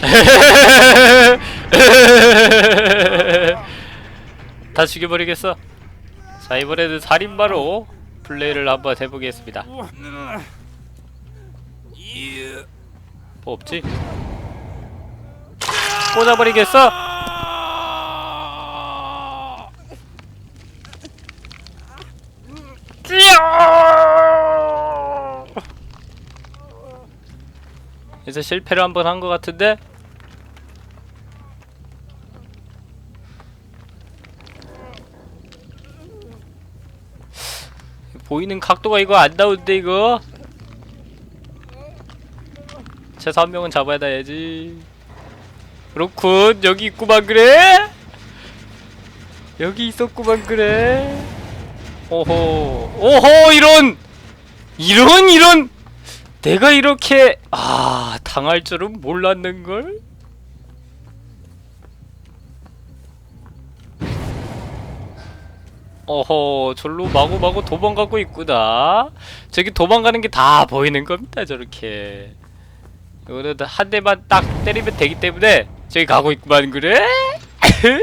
다 죽여버리겠어. 자 이번에는 살인마로 플레이를 한번 해보겠습니다. 뭐 없지? 꽂아버리겠어. 이제 실패를 한번 한 것 같은데 보이는 각도가 이거 안 나오는데 이거? 최소 한 명은 잡아야 돼야지. 그렇군. 여기 있구만 그래? 여기 있었구만 그래? 오호. 오호 이런! 이런 이런! 내가 이렇게 아 당할 줄은 몰랐는걸 어허 절로 마구마구 도망가고 있구나. 저기 도망가는 게 다 보이는 겁니다 저렇게. 이거는 한 대만 딱 때리면 되기 때문에 저기 가고 있구만 그래?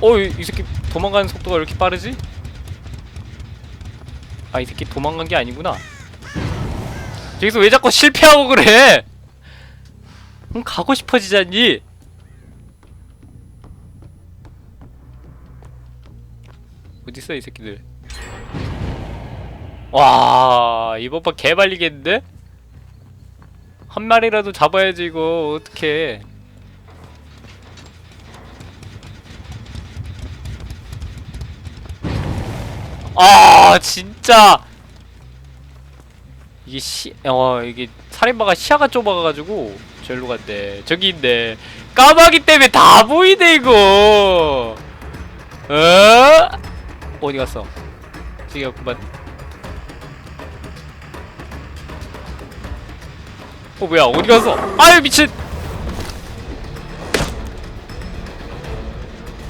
어이 이 새끼 도망가는 속도가 왜 이렇게 빠르지? 아 이 새끼 도망간 게 아니구나. 저기서 왜 자꾸 실패하고 그래? 그럼 가고 싶어지잖니 어딨어 이 새끼들? 와 이번 판 개발리겠는데? 한 마리라도 잡아야지 이거. 어떡해. 아 진짜. 이게 시, 어 이게 살인마가 시야가 좁아가지고 절로 간대 저기 있네. 까마귀 때문에 다 보이네 이거. 어? 어디 갔어? 저기 없구만 어 뭐야 어디 갔어? 아유 미친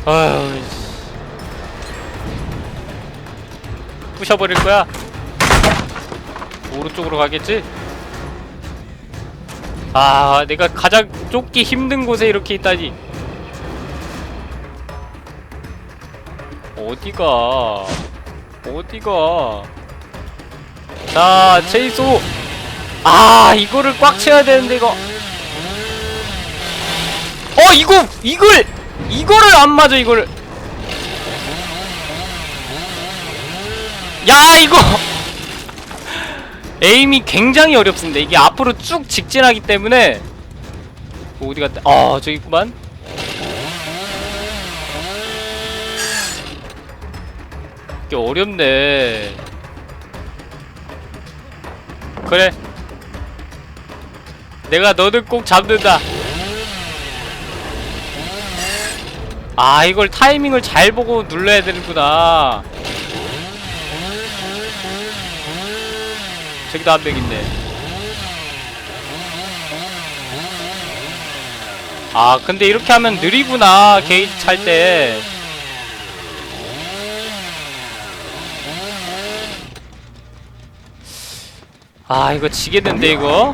아유 씨. 부셔버릴 거야 오른쪽으로 가겠지? 아 내가 가장 쫓기 힘든 곳에 이렇게 있다니 어디가? 어디가? 자 체이소. 아 이거를 꽉 채워야 되는데 이거. 어 이거 이걸 이거를 안 맞아 이거를. 야 이거. 에임이 굉장히 어렵습니다. 이게 앞으로 쭉 직진하기 때문에. 어디 갔다? 아 저기 있구만 이게 어렵네. 그래. 내가 너를 꼭 잡는다. 아 이걸 타이밍을 잘 보고 눌러야 되는구나. 저기도 한명 있네. 아 근데 이렇게 하면 느리구나 게이지 찰때 아 이거 지겠는데 이거?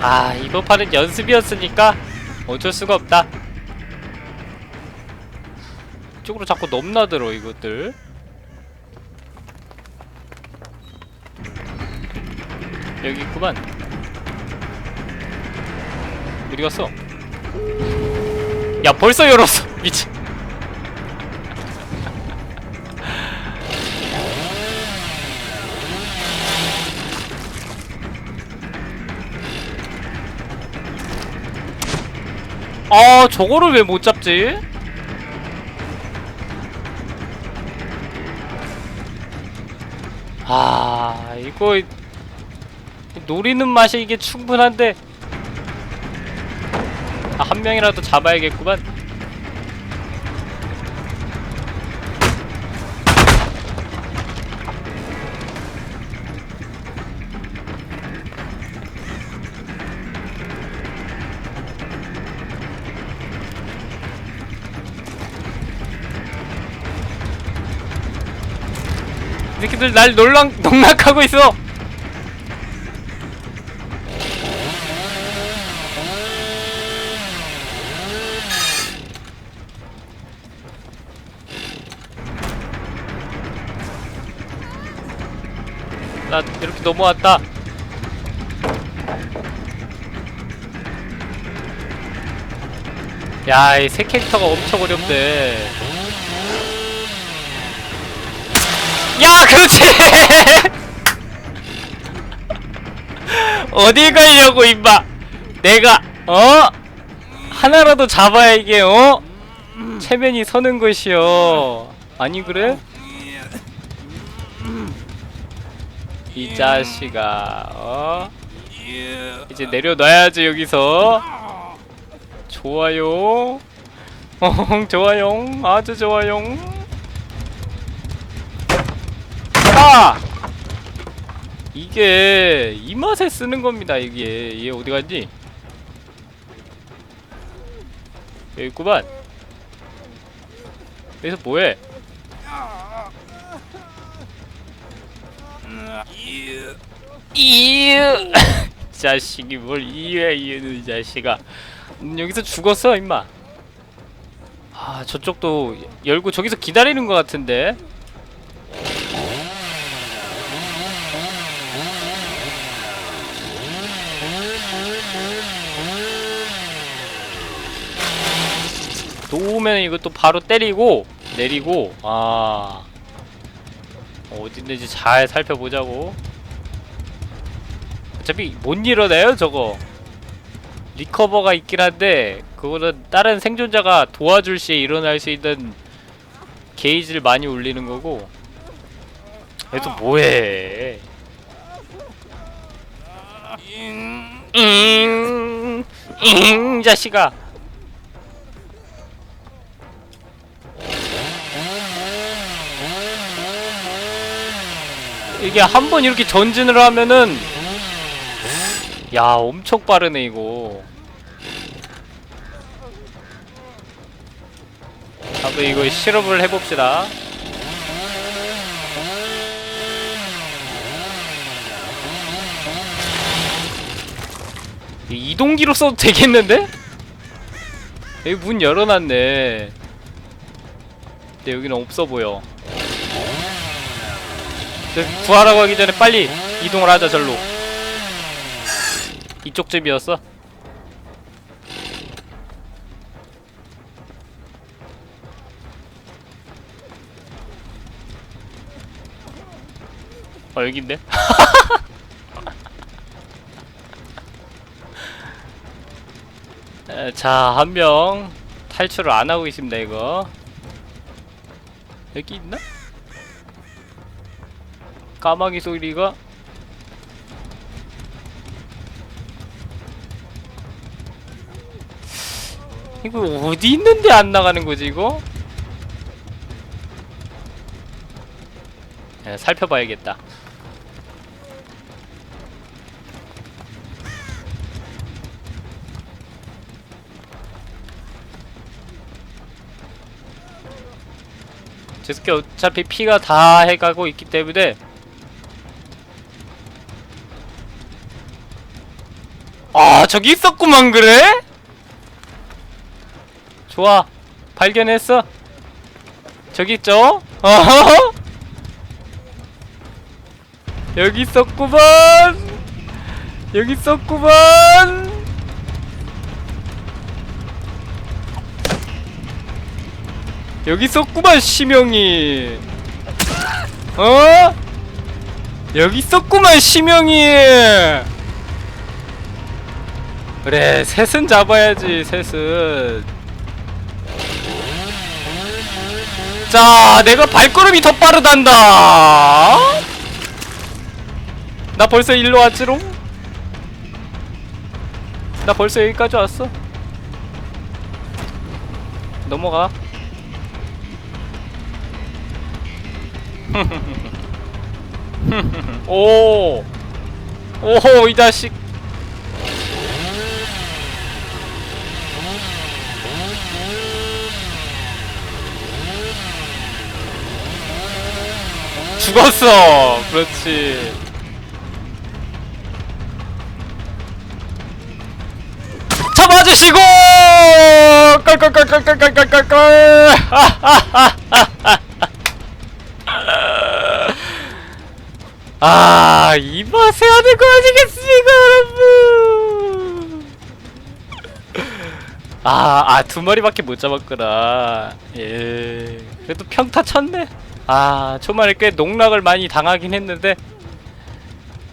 아 이번 판은 연습이었으니까 어쩔 수가 없다. 이쪽으로 자꾸 넘나들어 이것들. 여기 있구만. 어디 갔어? 야 벌써 열었어. 미친 아 저거를 왜 못 잡지? 아 이거 노리는 맛이 이게 충분한데 아, 한 명이라도 잡아야겠구만 이 새끼들 날 놀랑 농락하고 있어. 나 이렇게 넘어왔다. 야, 이 새 캐릭터가 엄청 어렵대. 야, 그렇지! 어디 가려고, 임마! 내가, 어? 하나라도 잡아야 이게, 어? 체면이 서는 것이요. 아니, 그래? 이 자식아, 어? 이제 내려놔야지, 여기서. 좋아요. 어, 좋아요. 아주 좋아요. 아! 이게 이 맛에 쓰는 겁니다. 이게 얘 어디 갔니? 여기 있구만. 여기서 뭐해? 이유 자식이 뭘 이유야 이유는 이 자식아 음, 여기서 죽었어 임마 아 저쪽도 열고 저기서 기다리는 것 같은데 놓으면 이것도 바로 때리고 내리고 아 어디 있는지 잘 살펴보자고 어차피 못 일어나요 저거 리커버가 있긴 한데 그거는 다른 생존자가 도와줄 시에 일어날 수 있는 게이지를 많이 올리는 거고 얘도 뭐해 잉, 잉, 자식아 이게 한 번 이렇게 전진을 하면은 야 엄청 빠르네 이거. 한번 이거 실험을 해봅시다. 이 이동기로 써도 되겠는데? 여기 문 열어놨네. 근데 여기는 없어 보여. 저 구하라고 하기 전에 빨리 이동을 하자 절로 이쪽쯤이었어? 어 여기인데? 자, 한 명 탈출을 안 하고 있습니다, 이거. 여기 있나? 까마귀 소리가 이거 어디 있는데 안 나가는 거지 이거? 예, 살펴봐야겠다. 제 새끼 어차피 피가 다 해가고 있기 때문에 아 저기 있었구만 그래? 좋아. 발견했어. 저기 있죠? 어허허 여기 있었구만 여기 있었구만 여기 있었구만 심영이! 어? 여기 있었구만 심영이 그래 셋은 잡아야지 셋은. 자 내가 발걸음이 더 빠르단다. 나 벌써 일로 왔지롱? 나 벌써 여기까지 왔어. 넘어가. 오. 오호 이 자식 죽었어 그렇지 잡아주시고 깔깔깔깔깔깔깔깔 아이 맛에 하는 거 아니겠습니까 여러분 아, 아, 두 마리밖에 못 잡았구나. 예. 그래도 평타 쳤네. 아, 초반에 꽤 농락을 많이 당하긴 했는데.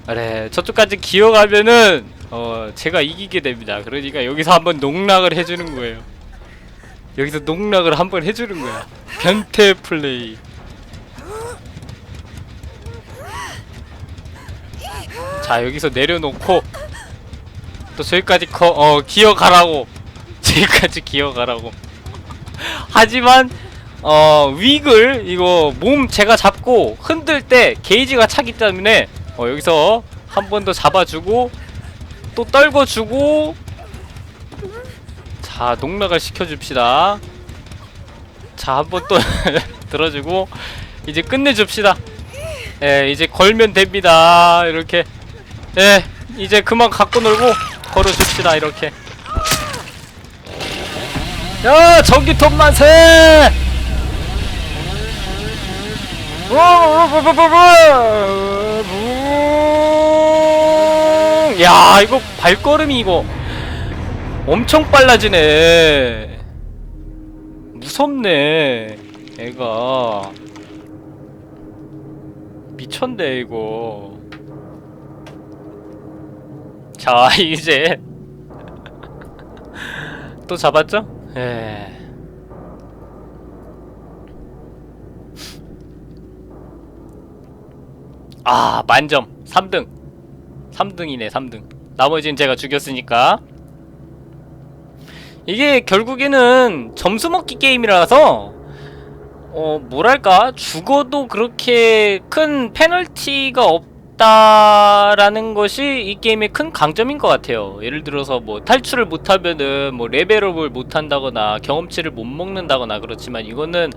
그래, 저쪽까지 기어가면은, 어, 제가 이기게 됩니다. 그러니까 여기서 한번 농락을 해주는 거예요. 여기서 농락을 한번 해주는 거야. 변태 플레이. 자, 여기서 내려놓고, 또 저기까지 거, 어, 기어가라고. 저기까지 기어가라고. 하지만 어 윅을 이거 몸 제가 잡고 흔들 때 게이지가 차기 때문에 어 여기서 한 번 더 잡아주고 또 떨궈주고 자 농락을 시켜줍시다. 자 한 번 또 들어주고 이제 끝내줍시다. 예 이제 걸면 됩니다. 이렇게 예 이제 그만 갖고 놀고 걸어줍시다 이렇게. 야 전기톱 만세! 야 이거 발걸음이 이거 엄청 빨라지네 무섭네 애가 미쳤네 이거 자 이제 또 잡았죠? 예. 아, 만점. 3등. 3등이네, 3등. 나머지는 제가 죽였으니까. 이게 결국에는 점수 먹기 게임이라서, 어, 뭐랄까, 죽어도 그렇게 큰 페널티가 없다라는 것이 이 게임의 큰 강점인 것 같아요. 예를 들어서 뭐 탈출을 못하면은 뭐 레벨업을 못한다거나 경험치를 못 먹는다거나 그렇지만 이거는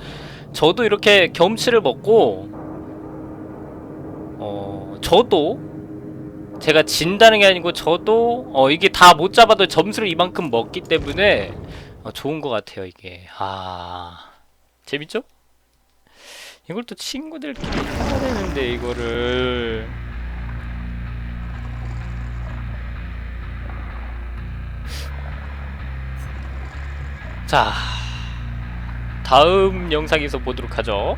저도 이렇게 경험치를 먹고 어, 저도 제가 진다는 게 아니고 저도 어, 이게 다 못 잡아도 점수를 이만큼 먹기 때문에 어, 좋은 것 같아요 이게. 아 재밌죠? 이걸 또 친구들끼리 해야 되는데 이거를. 자 다음 영상에서 보도록 하죠